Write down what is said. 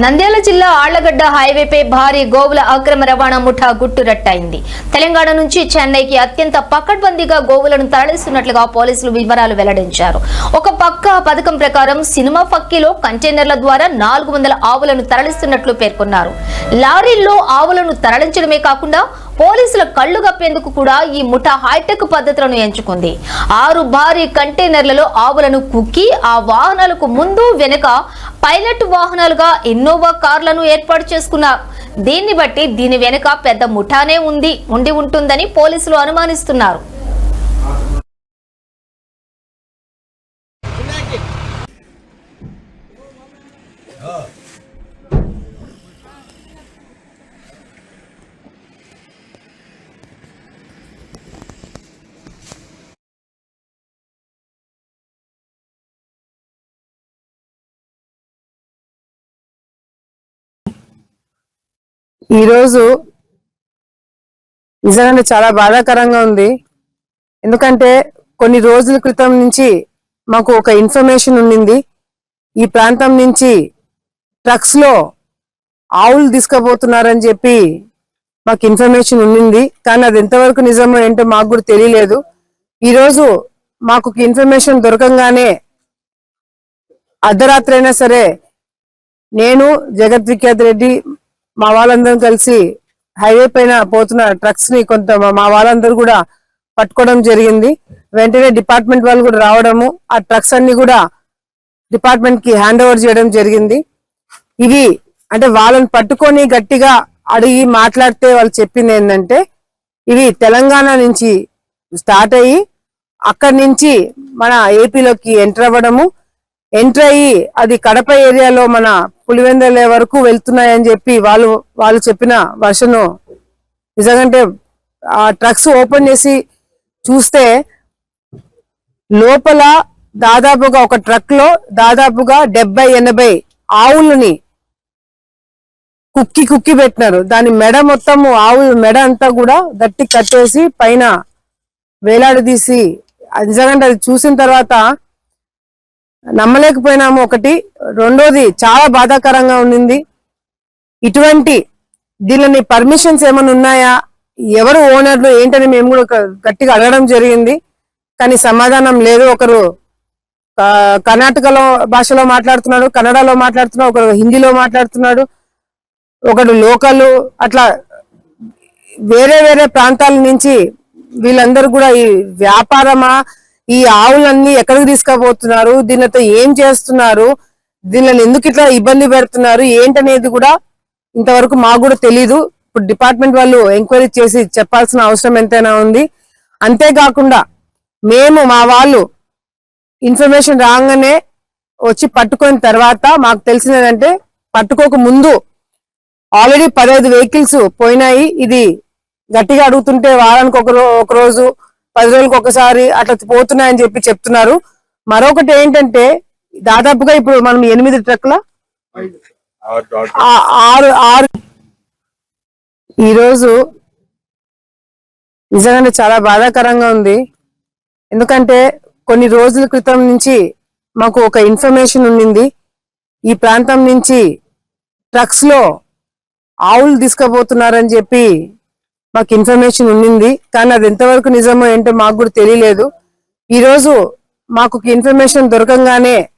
నంద్యాల జిల్లా ఆళ్ళగడ్డ హైవేపై భారీ గోవుల అక్రమ రవాణా ముఠా గుట్టురట్టయింది తెలంగాణ నుంచి చెన్నైకి అత్యంత పకడ్బందీగా గోవులను తరలిస్తున్నట్లుగా పోలీసులు వివరాలు వెల్లడించారు. ఒక పక్క పథకం ప్రకారం సినిమా ఫక్కీలో కంటైనర్ల ద్వారా నాలుగు వందల ఆవులను తరలిస్తున్నట్లు పేర్కొన్నారు. లారీల్లో ఆవులను తరలించడమే కాకుండా పోలీసుల కళ్ళు గప్పేందుకు కూడా ఈ ముఠా హైటెక్ పద్ధతులను ఎంచుకుంది. ఆరు భారీ కంటైనర్లలో ఆవులను కుక్కి ఆ వాహనాలకు ముందు వెనుక పైలట్ వాహనాలుగా ఇన్నోవా కార్లను ఏర్పాటు చేసుకున్నారు. దీన్ని బట్టి దీని వెనుక పెద్ద ముఠానే ఉంది ఉండి ఉంటుందని పోలీసులు అనుమానిస్తున్నారు. ఈరోజు నిజంగా చాలా బాధాకరంగా ఉంది. ఎందుకంటే కొన్ని రోజుల క్రితం నుంచి మాకు ఒక ఇన్ఫర్మేషన్ ఉండింది. ఈ ప్రాంతం నుంచి ట్రక్స్లో ఆవులు తీసుకుపోతున్నారని చెప్పి మాకు ఇన్ఫర్మేషన్ ఉండింది. కానీ అది ఎంతవరకు నిజమో ఏంటో మాకు కూడా తెలియలేదు. ఈరోజు మాకు ఇన్ఫర్మేషన్ దొరకంగానే అర్ధరాత్రి అయినా సరే నేను జగత్ విఖ్యాత్ రెడ్డి మా వాళ్ళందరం కలిసి హైవే పైన పోతున్న ట్రక్స్ని కొంత మా- వాళ్ళందరూ కూడా పట్టుకోవడం జరిగింది. వెంటనే డిపార్ట్మెంట్ వాళ్ళు కూడా రావడము ఆ ట్రక్స్ అన్ని కూడా డిపార్ట్మెంట్కి హ్యాండ్ ఓవర్ చేయడం జరిగింది. ఇవి అంటే వాళ్ళని పట్టుకొని గట్టిగా అడిగి మాట్లాడితే వాళ్ళు చెప్పింది ఏంటంటే ఇవి తెలంగాణ నుంచి స్టార్ట్ అయ్యి అక్కడి నుంచి మన ఏపీలోకి ఎంటర్ అవ్వడము ఎంటర్ అయ్యి అది కడప ఏరియాలో మన పులివెందల వరకు వెళ్తున్నాయని చెప్పి వాళ్ళు వాళ్ళు చెప్పిన వర్షను నిజంగంటే ఆ ట్రక్స్ ఓపెన్ చేసి చూస్తే లోపల దాదాపుగా ఒక ట్రక్లో దాదాపుగా డెబ్బై ఎనభై ఆవులని కుక్కి కుక్కి పెట్టినారు. దాని మెడ మొత్తము ఆవుల మెడ అంతా కూడా గట్టి కట్టేసి పైన వేలాడదీసి నిజంగా అది చూసిన తర్వాత నమ్మలేకపోయినాము. ఒకటి రెండోది చాలా బాధాకరంగా ఉండింది. ఇటువంటి దీనిని పర్మిషన్స్ ఏమైనా ఉన్నాయా? ఎవరు ఓనర్లు ఏంటని మేము కూడా గట్టిగా అడగడం జరిగింది. కానీ సమాధానం లేదు. ఒకరు కర్ణాటకలో భాషలో మాట్లాడుతున్నాడు కన్నడలో మాట్లాడుతున్నాడు ఒకరు హిందీలో మాట్లాడుతున్నాడు ఒకడు లోకల్ అట్లా వేరే వేరే ప్రాంతాల నుంచి వీళ్ళందరూ కూడా ఈ వ్యాపారమా ఈ ఆవులన్నీ ఎక్కడికి తీసుకుపోతున్నారు? దీనితో ఏం చేస్తున్నారు? దీనిని ఎందుకు ఇట్లా ఇబ్బంది పెడుతున్నారు? ఏంటనేది కూడా ఇంతవరకు మాకు కూడా తెలీదు. ఇప్పుడు డిపార్ట్మెంట్ వాళ్ళు ఎంక్వైరీ చేసి చెప్పాల్సిన అవసరం ఎంతైనా ఉంది. అంతేకాకుండా మేము మా వాళ్ళు ఇన్ఫర్మేషన్ రాగానే వచ్చి పట్టుకున్న తర్వాత మాకు తెలిసినదంటే పట్టుకోక ముందు ఆల్రెడీ పదహైదు వెహికల్స్ పోయినాయి. ఇది గట్టిగా అడుగుతుంటే వారానికి ఒక ఒక రోజు పది రోజులకు ఒకసారి అట్లా పోతున్నాయని చెప్పి చెప్తున్నారు. మరొకటి ఏంటంటే దాదాపుగా ఇప్పుడు మనం ఎనిమిది ట్రక్ల ఆరు ఆరు ఈరోజు నిజంగానే చాలా బాధాకరంగా ఉంది. ఎందుకంటే కొన్ని రోజుల క్రితం నుంచి మాకు ఒక ఇన్ఫర్మేషన్ ఉండింది. ఈ ప్రాంతం నుంచి ట్రక్స్లో ఆవులు తీసుకుపోతున్నారని చెప్పి మాకు ఇన్ఫర్మేషన్ ఉండింది కానీ అది ఎంతవరకు నిజమో ఏంటో మాకు కూడా తెలియలేదు. ఈరోజు మాకు ఇన్ఫర్మేషన్ దొరకంగానే